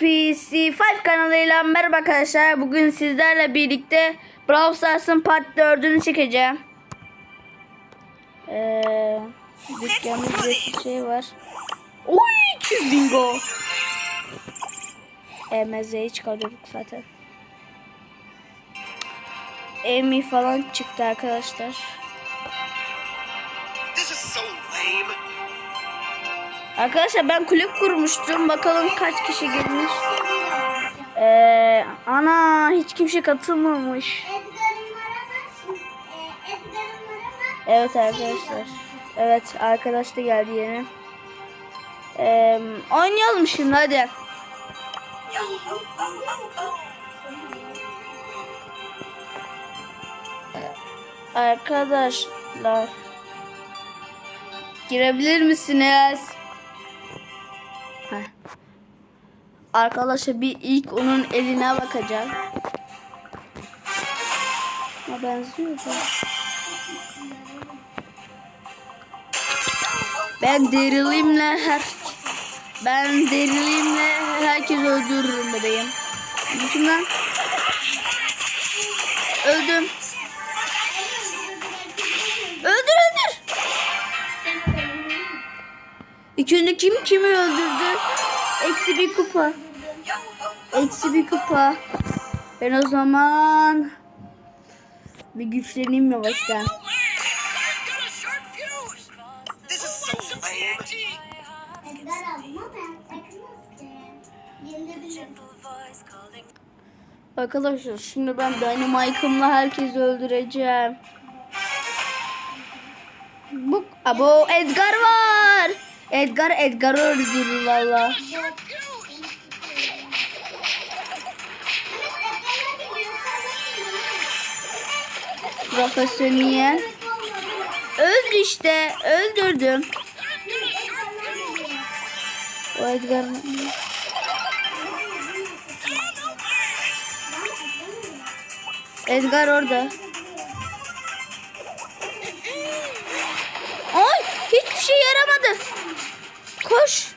PC5 kanalıyla merhaba arkadaşlar. Bugün sizlerle birlikte Brawl Stars'ın part 4'ünü çekeceğim. Ee, dükkanımızda bir şey var. Oy 200 bingo. EMZ'yi çıkarıyorduk zaten. Amy falan çıktı arkadaşlar. This is so lame. Arkadaşlar ben kulüp kurmuştum. Bakalım kaç kişi girmiş. Ee, ana hiç kimse katılmamış. Evet arkadaşlar. Evet arkadaş da geldi yeni. Ee, oynayalım şimdi hadi. Arkadaşlar. Girebilir misiniz? Heh. Arkadaşlar bir ilk onun eline bakacağım. Ama benziyor da. Ben derilimle her ben derilimle herkes öldürürüm bebeğim. Bütünden öldüm. Öldür önce kim kimi öldürdü? Eksi bir kupa. Eksi bir kupa. Ben o zaman bir güçleneyim yavaştan. Arkadaşlar şimdi ben Dynamite'ımla herkesi öldüreceğim. Bu abo Edgar var. Edgar Edgar'ı öldürür valla. Profesyonel. Öldü işte. Öldürdüm. O Edgar Edgar orada. Ay hiçbir şey yaramadı. Koş.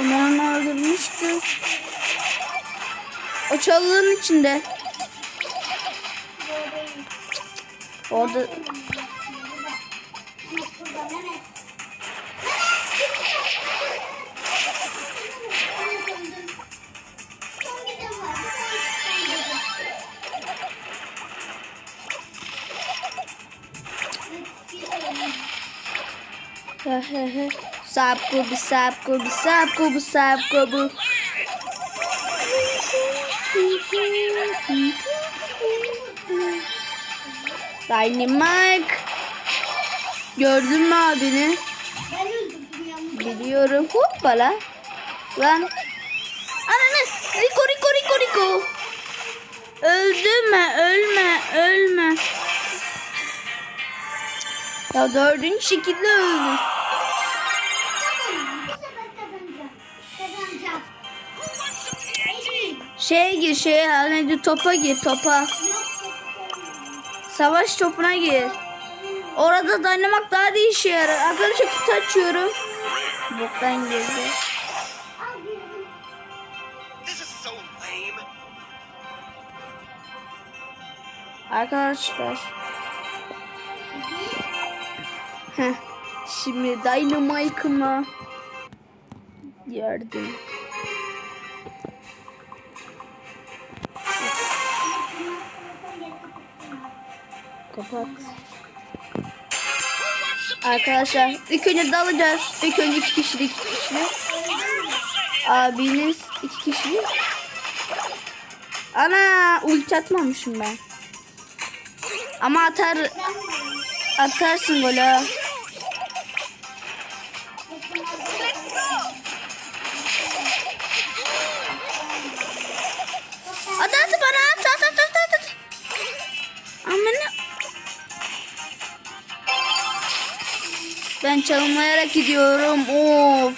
Onu öldürmüştü. O çalının içinde. Orada Sap kubu sap kubu sap kubu sap kubu. Dynamite. Gördün mü abini? Biliyorum. Hoppala. Lan. Ananı. Riko riko riko riko. Öldürme ölme ölme. Ya dördüncü şekilde öldü. Şeye gir şeye hani topa gir topa. Savaş topuna gir. Orada dayanamak daha da işe yarar. Arkadaşlar kutu açıyorum. Boktan girdi. Arkadaşlar. Heh. Şimdi Dynamite'ıma yardım. Kapat. Arkadaşlar ilk önce dalacağız. İlk önce iki kişilik iki kişilik. Abiniz iki kişilik. Ana ulti atmamışım ben. Ama atar atarsın golü. Ben çalmayarak gidiyorum. Of.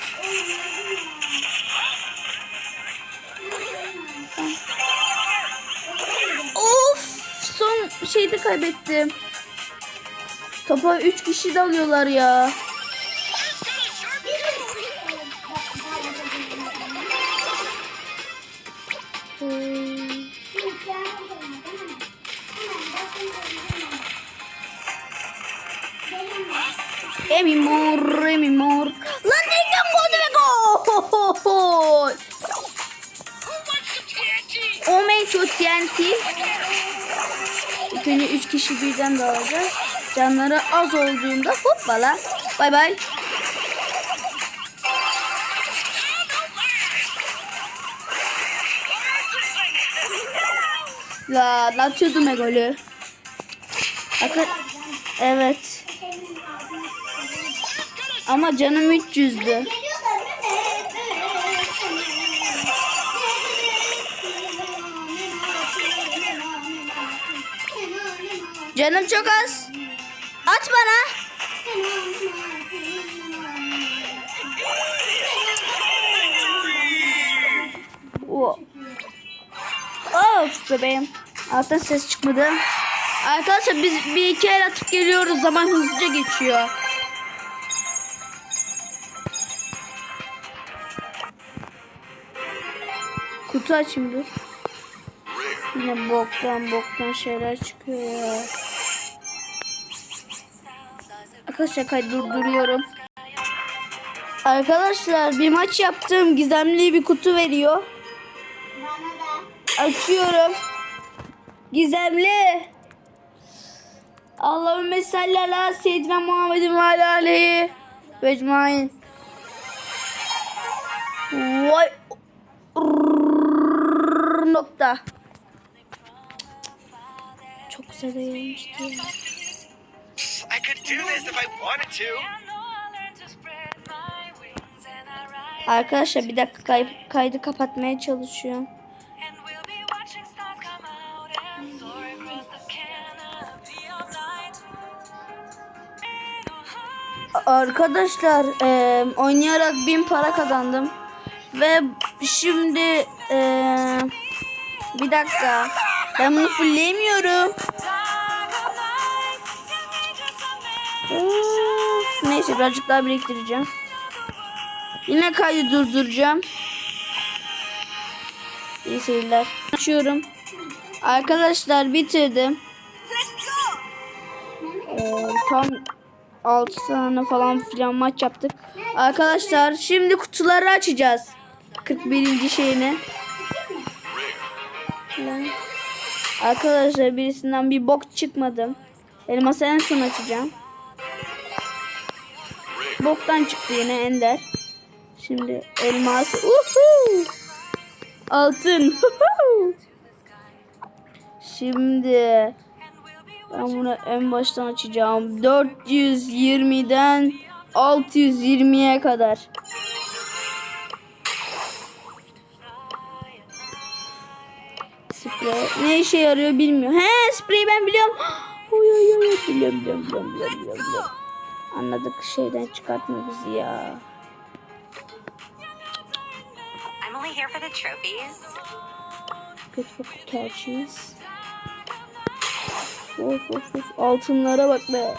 Of. Son şeyde kaybettim. Topa 3 kişi dalıyorlar ya. Emi mor, emi mor. Lan nereden koydu ve gol? Omen çok TNT. İlk önce 3 kişi birden dağılacağız. Canları az olduğunda hoppala. Bay bay. La atıyordum golü. Bakın. Evet. Ama canım 300'dü. Canım çok az. At bana. O. Of bebeğim. Alttan ses çıkmadı. Arkadaşlar biz bir iki el atıp geliyoruz. Zaman hızlıca geçiyor. Kutu açayım dur. Yine boktan boktan şeyler çıkıyor ya. Arkadaşlar kaydı durduruyorum. Arkadaşlar bir maç yaptım. Gizemli bir kutu veriyor. Açıyorum. Gizemli. Allahümme salli ala seyyidina Muhammedin ve ala aleyhi ve ecmain. Vay. Nokta. Çok güzel değilmişti ya. I could do this if I wanted to. Arkadaşlar bir dakika kay- kaydı kapatmaya çalışıyorum. Arkadaşlar eee, oynayarak bin para kazandım. Ve şimdi eee, bir dakika ben bunu fullleyemiyorum. Neyse birazcık daha biriktireceğim. Yine kaydı durduracağım. İyi seyirler. Açıyorum. Arkadaşlar bitirdim. Ee, tam 6 tane falan filan maç yaptık. Arkadaşlar şimdi kutuları açacağız. 41. şeyini. Arkadaşlar birisinden bir bok çıkmadı. Elması en son açacağım. Boktan çıktı yine Ender. Şimdi elmas. Uhu! Altın. Şimdi ben bunu en baştan açacağım. 420'den 620'ye kadar. Sprey. Ne işe yarıyor bilmiyorum. He spreyi ben biliyorum. Oy oy oy. Biliyorum biliyorum biliyorum biliyorum biliyorum. Anladık şeyden çıkartma bizi ya. I'm only here for the trophies. Kötü koku tercihimiz. Of of of altınlara bak be.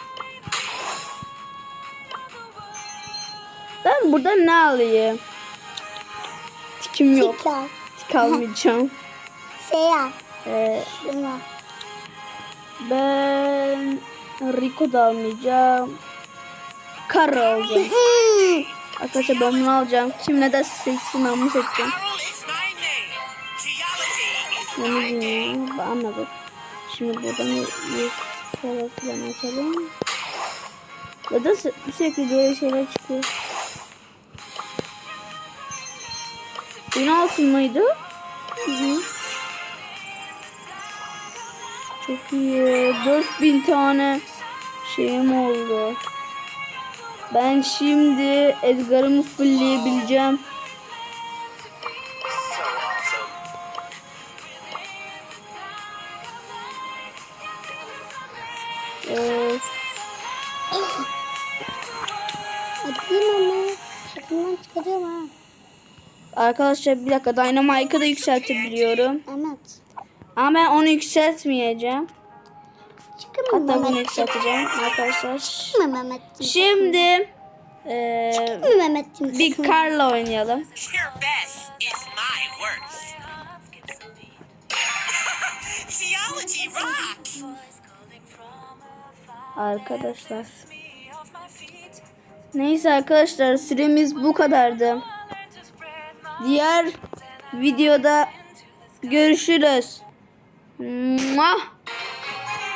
Ben burada ne alayım? Tikim yok. Tikal. Tik almayacağım. Seyahat. Ee, ben Rico da almayacağım. Kara alacağım. Arkadaşlar ben bunu alacağım. Kim ne derse seçsin ben bunu seçeceğim. Ne bileyim anladık. Şimdi buradan yüz falan filan açalım. Ya da sü- sürekli böyle şeyler çıkıyor. Bin altın mıydı? Hı hı. Çok iyi. 4000 tane şeyim oldu. Ben şimdi Edgar'ımı fullleyebileceğim. Of. Atayım ama. Şakamdan çıkarıyorum ha. Arkadaşlar bir dakika Dynamite'ı da yükseltebiliyorum. Evet. Ama ben onu yükseltmeyeceğim. Çıkın Hatta bunu yükselteceğim arkadaşlar. Çıkın mı Mehmetciğim? Şimdi eee Çıkın mı Mehmetciğim? bir karla oynayalım. Arkadaşlar. Neyse arkadaşlar süremiz bu kadardı. Diğer videoda görüşürüz. 嗯啊。